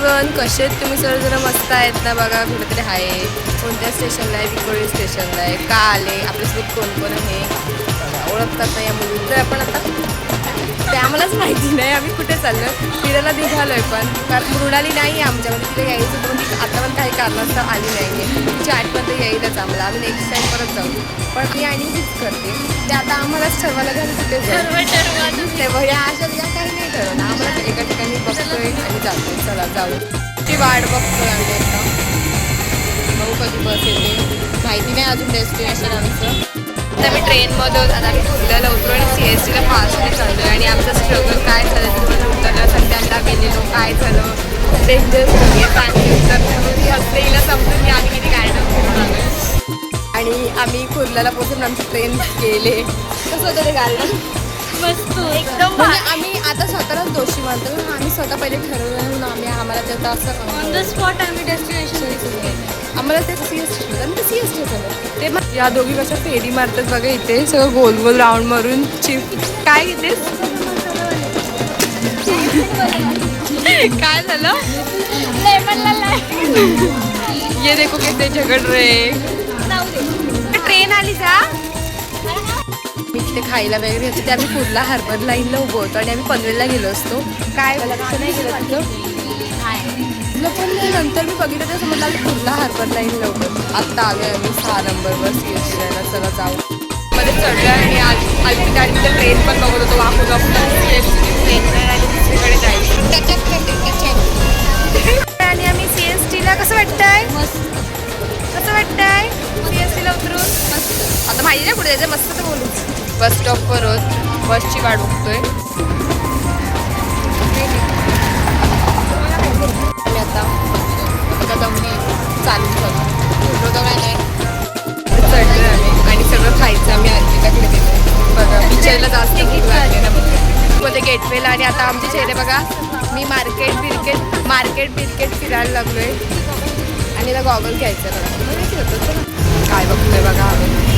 Everyone कसे आहेत तुम्ही सर्वजण मस्त आहेत ना बघा कुठेतरी आहे. कोणत्या स्टेशनला आहे? विकोळी स्टेशनला आहे. का आले? आपल्यासोबत कोण कोण आहे? ओळखतात ना या मुली. तर आपण आता ते आम्हालाच माहिती नाही आम्ही कुठे चाललो फिरायला निघालोय पण. कारण मृणाली नाही आहे आमच्यामध्ये. तिला यायचं पण ती आता पण काही कारणास्तव आली नाही आहे तिची आठवण येईलच आम्हाला. आम्ही नेक्स्ट टाइम परत जाऊ. पण मी आणि हीच करते. ते आता आम्हालाच ठरवायला घालून कुठे जाऊ. तेव्हा या अशा या काही नाही ठरवलं आम्हाला एका ठिकाणी बघतोय आणि जातोय. चला जाऊ. ती वाट बघतोय आम्ही आता. बघू कधी बस येते. माहिती नाही अजून डेस्टिनेशन आमचं. आता ट्रेनमध्ये ट्रेनमधून आता आम्ही पुण्याला उतरू आणि सी एस टीला फास्टली चाललो आणि आमचं स्ट्रगल काय झालं तिथून उतरलं सध्याला गेलेलो काय झालं? डेंजर पाणी उतरलं. हसते हिला समजून की आम्ही किती गाडी फिरून आणि आम्ही कुर्ल्याला पोहोचून आमची ट्रेन गेले. कसं होतं ते गार्डन एकदम म्हणजे आम्ही आता स्वतःलाच दोषी मानतो. आम्ही स्वतः पहिले ठरवलं म्हणून आम्ही आम्हाला त्याचं असं ऑन द स्पॉट आम्ही डेस्टिनेशन आम्हाला ते सी एस टी ते सी एस टी ते मग या दोघी कशा फेरी मारतात बघा इथे. सगळं गोल गोल राऊंड मारून चिप काय घेतेस काय झालं? ये देखो किती झगड रे ट्रेन आली का मी तिथे खायला वगैरे होते ते आम्ही कुर्ला हार्बर लाईनला उभं होतो आणि आम्ही पनवेलला गेलो असतो. काय लक्ष नाही गेलं पण नाही, नंतर मी बघितलं तर समजलं आम्ही कुर्ला हार्बर लाईनला उभं. आत्ता आलो आम्ही सहा नंबरवर सी एस टीला चला जाऊ. मध्ये चढलो आणि आज आज आणि तिथे ट्रेन पण बघत होतो. सी एस टी ट्रेन आणि दुसरीकडे जायचं. आणि आम्ही सी एस टीला कसं वाटतंय? कसं वाटतंय? सी एस टीला उतरून? मस्त. आता माहिती नाही कुठे जायचं मस्त तर बोलू. बस स्टॉपवर आहोत बसची वाट बघतोय. आणि आता आता दमली चालू झालं उठलो काय नाही. चढलं आम्ही. आणि सगळं खायचं आम्ही अर्पिताकडे गेलो बघा पिक्चरला जास्त भूकमध्ये गेटवेला आणि आता आमचे चेहरे बघा. मी मार्केट बिर्केट मार्केट बिरकेट फिरायला लागलोय. आणि आता गॉगल घ्यायचं बघा. काय बघतोय बघा आम्ही.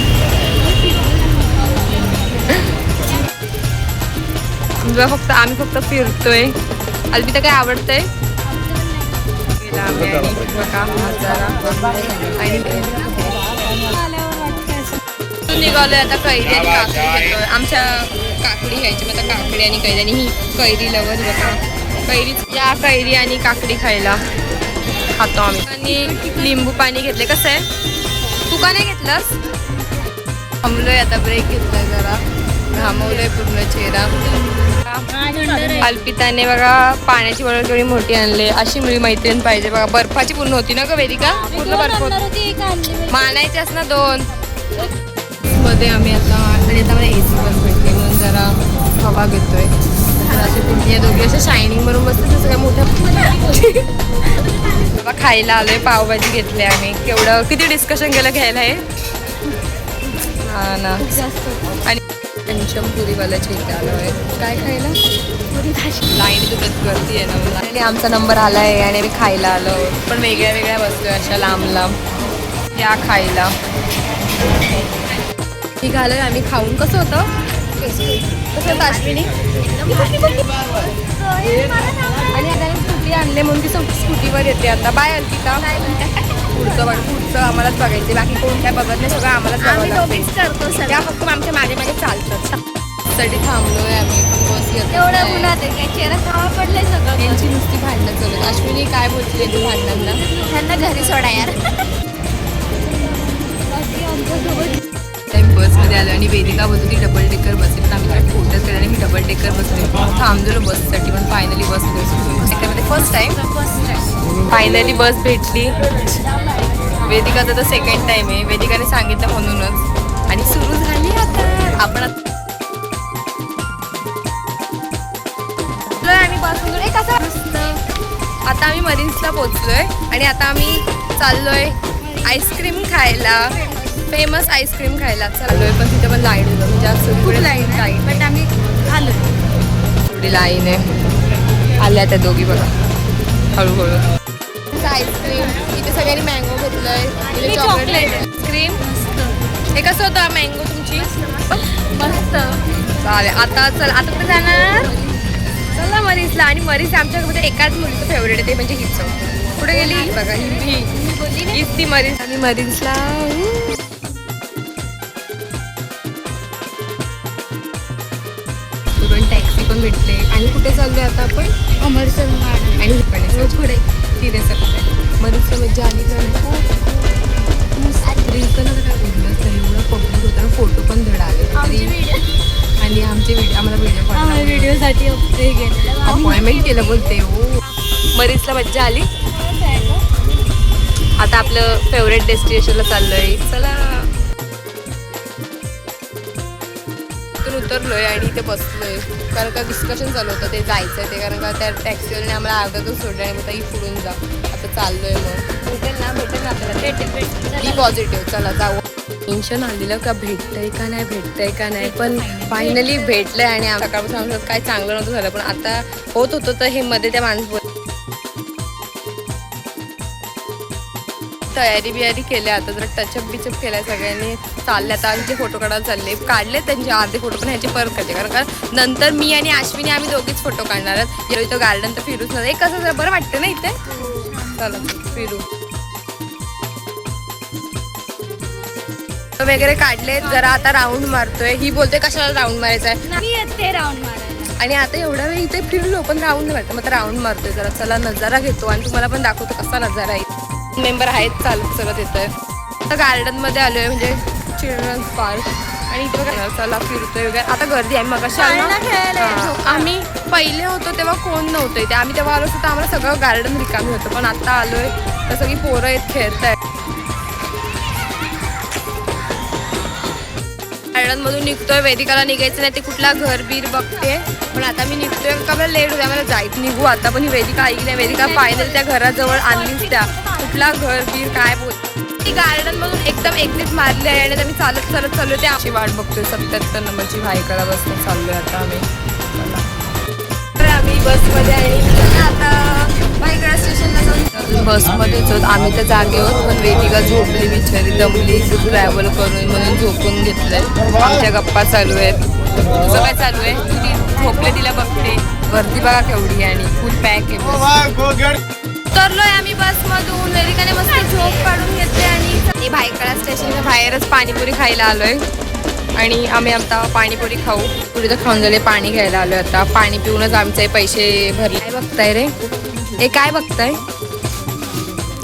फक्त आम्ही फक्त फिरतोय. अल्पिता काय आवडतंय? निघालोय आता कैरी आणि काकडी घेतोय. आमच्या काकडी घ्यायची मग काकडी आणि कैरी. आणि ही कैरी लवत बघा. कैरी या कैरी आणि काकडी खायला खातो आम्ही. आणि लिंबू पाणी घेतले कसं आहे? तू का नाही घेतलंस? थांबलोय आता ब्रेक घेतलाय जरा. चेहरा. अल्पिताने बघा पाण्याची बॉटल केवढी मोठी आणली. अशी मुली मैत्रीण पाहिजे बघा. बर्फाची पूर्ण होती ना ग वेदिका पूर्ण बर्फ होती. मानायचेच ना दोन. मध्ये आम्ही आता आणि आता मला ए सी बस भेटली म्हणून जरा हवा घेतोय. असे दोघे असे शायनिंग भरून बसते सगळ्या मोठ्या बाबा खायला आलोय पावभाजी घेतली आम्ही. केवढं किती डिस्कशन केलं घ्यायला हे? हा ना. आणि पंचमपुरीवाल्याच्या इथे आलो आहे. काय खायला? लाईन तुटत गर्दी आहे ना मला. आणि आमचा नंबर आला आहे आणि आम्ही खायला आलो. पण वेगळ्या वेगळ्या वस्तू आहे अशा लांब लांब या खायला. निघालोय आम्ही खाऊन कसं होतं? कसं होतं अश्विनी? आणि आता स्कूटी आणले म्हणून ती स्कूटीवर येते आता. बाय अंकिता. पुढचं बघ पुढचं आम्हालाच बघायचे बाकी कोण काय बघत नाही सगळं आम्हालाच बघावं लागतं करतो त्या फक्त आमच्या मागे मागे चालतात. साठी थांबलोय आम्ही पण बस येत एवढं नाही. उन्हात आहे काय? चेहरा खावा पडलंय सगळं. यांची नुसती भांडणं चालू. अश्विनी काय बोलते तू भांडणांना? त्यांना घरी सोडा यार. टाइम बसमध्ये आलो आणि वेदिका बोलतो की डबल डेकर बस आहे. पण आम्ही काय फोटोच केला आणि मी डबल डेकर बसले थांबलेलो बससाठी पण फायनली बस त्यामध्ये फर्स्ट टाइम फायनली बस भेटली. वेदिकाचा तर सेकंड टाइम आहे. वेदिकाने सांगितलं म्हणूनच. आणि सुरू झाली आता. आपण आता आम्ही बसून एक आता आम्ही मरीन्सला पोचलोय आणि आता आम्ही चाललोय आईस्क्रीम खायला. फेमस आईस्क्रीम खायला. चाललोय पण तिथे पण लाईन होतं. म्हणजे आज सगळीकडे लाईन लाईन बट आम्ही आलो थोडी लाईन आहे. आल्या त्या दोघी बघा. हळूहळू. आईस्क्रीम इथे सगळ्यांनी मँगो घेतलंय. इथे मी चॉकलेट. आईस्क्रीम हे कसं होतं मँगो तुमची. मस्त. चालेल आता चल आता कुठे जाणार? चला मरीसला. आणि मरीस आमच्यामध्ये एकाच मुलीचं फेवरेट आहे ते म्हणजे हिचं. पुढे गेली? बघा ही हीच ती मरीस. आणि मरीसला पण टॅक्सी पण भेटले आणि कुठे चाललोय आता आपण? अमरसर आणि पण आहे. पुढे तिथे सगळं. मरीसला मज्जा आली काय तर एवढं पब्लिक होतं फोटो पण धड आले आणि आमचे व्हिडिओ आम्हाला व्हिडिओ कॉल व्हिडिओसाठी अपॉइंटमेंट केलं बोलते. हो मरीसला मज्जा आली. आता आपलं फेवरेट डेस्टिनेशनला चाललोय. चला. इथून उतरलोय आणि इथे बसलोय. कारण का डिस्कशन चालू होतं ते जायचं ते. कारण का त्या टॅक्सीवाल्याने आम्हाला अर्ध्यातच सोडलं आणि मग ताई पुढून जा. आता चाललोय मग. भेटेल ना भेटेल ना आपल्याला. भेटेल भेटेल. बी पॉझिटिव्ह चला जाऊ. टेन्शन आलेलं का? भेटतंय का नाही? भेटतंय का नाही? पण फायनली भेटलंय आणि सकाळपासून आमचं काय चांगलं नव्हतं झालं. पण आता होत होतं तर हे मध्ये त्या माणूस तयारी बियारी केल्या आता जरा टचअप बिचअप केलाय सगळ्यांनी. चालले आता आमचे फोटो काढायला चालले. काढले त्यांचे अर्धे फोटो पण ह्याचे परत काढले. कारण का नंतर मी आणि अश्विनी आम्ही दोघीच फोटो काढणार आहोत. इथं गार्डन तर फिरूच नाही. कसं जरा बरं वाटतं ना इथे? चला फिरू. वगैरे काढले. जरा आता राऊंड मारतोय. ही बोलते कशाला राऊंड मारायचा आहे राऊंड आणि आता एवढा वेळ इथे फिरलो पण राऊंड नाही मारतो. मग राऊंड मारतोय जरा. चला नजारा घेतो. आणि तुम्हाला पण दाखवतो कसा नजारा आहे. मेंबर आहेत चालत चालत येत आता गार्डनमध्ये आलोय म्हणजे चिल्ड्रन्स पार्क आणि इथे बघा चला फिरतोय वगैरे आता गर्दी आहे मग येतो. आम्ही पहिले होतो तेव्हा कोण नव्हतं इथे. आम्ही तेव्हा आलो असतो तर आम्हाला सगळं गार्डन रिकामी होतं. पण आता आलोय तर सगळी पोरं आहेत खेळतायत. गार्डन मधून निघतोय वेदिकाला निघायचं नाही ते कुठला घर बीर बघते. पण आता मी निघतोय का मला लेट होत्या मला जायत निघू आता पण ही वेदिका ऐकली नाही वेदिका फायनल त्या घराजवळ आणलीच त्या. कुठला घर बीर काय बोल. ती गार्डन मधून एकदम एकटीच मारली आहे आणि आम्ही चालत चालत चाललो ते आमची वाट बघतोय सत्याहत्तर नंबरची भाईकडा बसून चाललोय आता आम्ही. तर आम्ही बसमध्ये आणि आता भाईकडा स्टेशनला जाऊन बसमध्येच होत. आम्ही तर जागे होत पण वेदिका झोपली बिचारी. दमली ट्रॅव्हल करून म्हणून झोपून घेतलंय. आमच्या गप्पा चालू आहेत. तुझं काय चालू आहे? ती झोपले तिला बघते. गर्दी बघा केवढी आहे आणि फुल पॅक आहे. उतरलोय आम्ही बसमधून. वेदिकाने मस्त झोप काढून घेतली आणि भाईकडा स्टेशनच्या बाहेरच पाणीपुरी खायला आलोय. आणि आम्ही आता पाणीपुरी खाऊ. पुढे तर खाऊन झाले पाणी घ्यायला आलोय आता. पाणी पिऊनच आमचे पैसे भरले. काय बघताय रे? हे काय बघताय?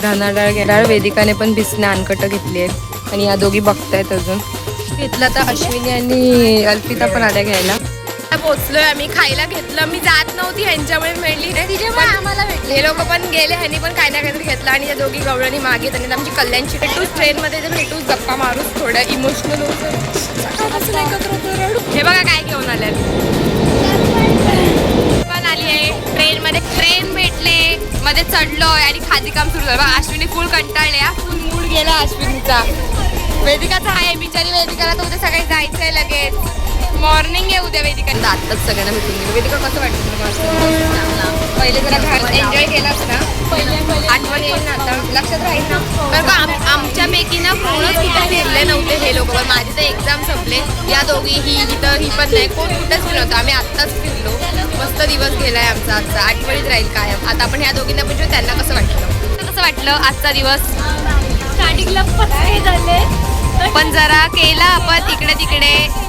राहणार डाळ गेल्यावर वेदिकाने पण अनकट घेतली आहेत. आणि या दोघी बघतायत अजून. घेतलं तर अश्विनी आणि अल्पिता पण आल्या घ्यायला. पोचलोय आम्ही खायला घेतलं. मी जात नव्हती ह्यांच्यामुळे मिळली तिच्यामुळे आम्हाला भेटले हे लोक पण गेले ह्यांनी पण काय ना काहीतरी घेतलं आणि त्या दोघी गवळणी मागे त्यांनी आमची कल्याणची भेटूच ट्रेनमध्ये ते भेटूच गप्पा मारूच थोडं इमोशनल हे बघा काय घेऊन आल्यात. पण आली आहे ट्रेन मध्ये ट्रेन भेटले मध्ये चढलोय आणि खादी काम सुरू झालं. बघा, अश्विनी फुल कंटाळले फुल मूड गेला अश्विनीचा. वेदिकाचा आहे बिचारी वेदिकाला तर उद्या सकाळी जायचंय लगेच. मॉर्निंग आहे उद्या वेदिका. आत्ताच सगळ्यांना भेटून गेली. वेदिका कसं वाटतं? पहिले जरा एन्जॉय केला असता. आठवण येईल ना आता. लक्षात राहील ना. कारण का आम- आमच्यापैकी ना कोणच कुठे फिरले नव्हते हे लोक. पण माझे तर एक्झाम संपले. या दोघी ही इथं ही पण नाही. कोण कुठेच फिरलं नव्हतं. आम्ही आत्ताच फिरलो. मस्त दिवस गेलाय आमचा आजचा. आठवणीत राहील कायम. आता आपण ह्या दोघींना म्हणजे त्यांना कसं वाटलं? कसं वाटलं आजचा दिवस? स्टार्टिंगला पण जरा केला आपण. तिकडे तिकडे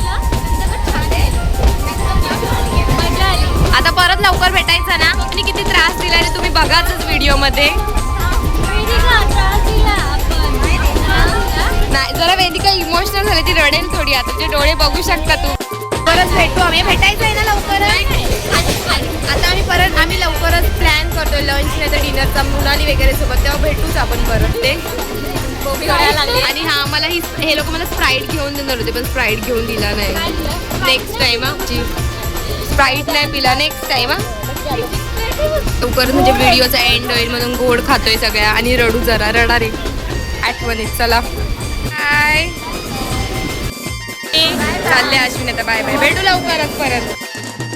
आता परत लवकर भेटायचं ना मी किती त्रास दिला आणि तुम्ही बघाच व्हिडिओमध्ये? नाही जरा वेदिका इमोशनल झाली ती रडेल थोडी आता तुझे डोळे बघू शकता तू परत भेटू आम्ही भेटायचं आहे ना लवकरच आता आम्ही परत आम्ही लवकरच प्लॅन करतोय लंच नाही तर डिनरचा मुलाली वगैरे सोबत तेव्हा भेटूच आपण परत ते. आणि हा मला ही हे लोक मला स्प्राईट घेऊन देणार होते पण स्प्राईट घेऊन दिला नाही? नेक्स्ट टाइम हा स्प्राईट नाही पिला. नेक्स्ट टाइम हा. लवकर म्हणजे व्हिडिओचा एंड होईल म्हणून गोड खातोय सगळ्या. आणि रडू जरा. रडा रे. आठवणीत. चला. बाय चालले अश्विन आता. बाय बाय भेटू लवकरच परत.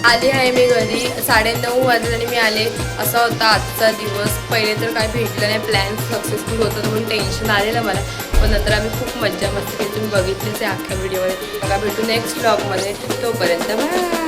आली आहे मी घरी. साडेनऊ वाजले आणि मी आले. असा होता आजचा दिवस. पहिले तर काय भेटलं नाही. प्लॅन सक्सेसफुल होतं म्हणून टेन्शन आलेलं मला. पण नंतर आम्ही खूप मज्जा मस्ती केली. तुम्ही बघितलीच आहे अख्ख्या व्हिडिओमध्ये बघा भेटू नेक्स्ट ब्लॉगमध्ये तोपर्यंत बाय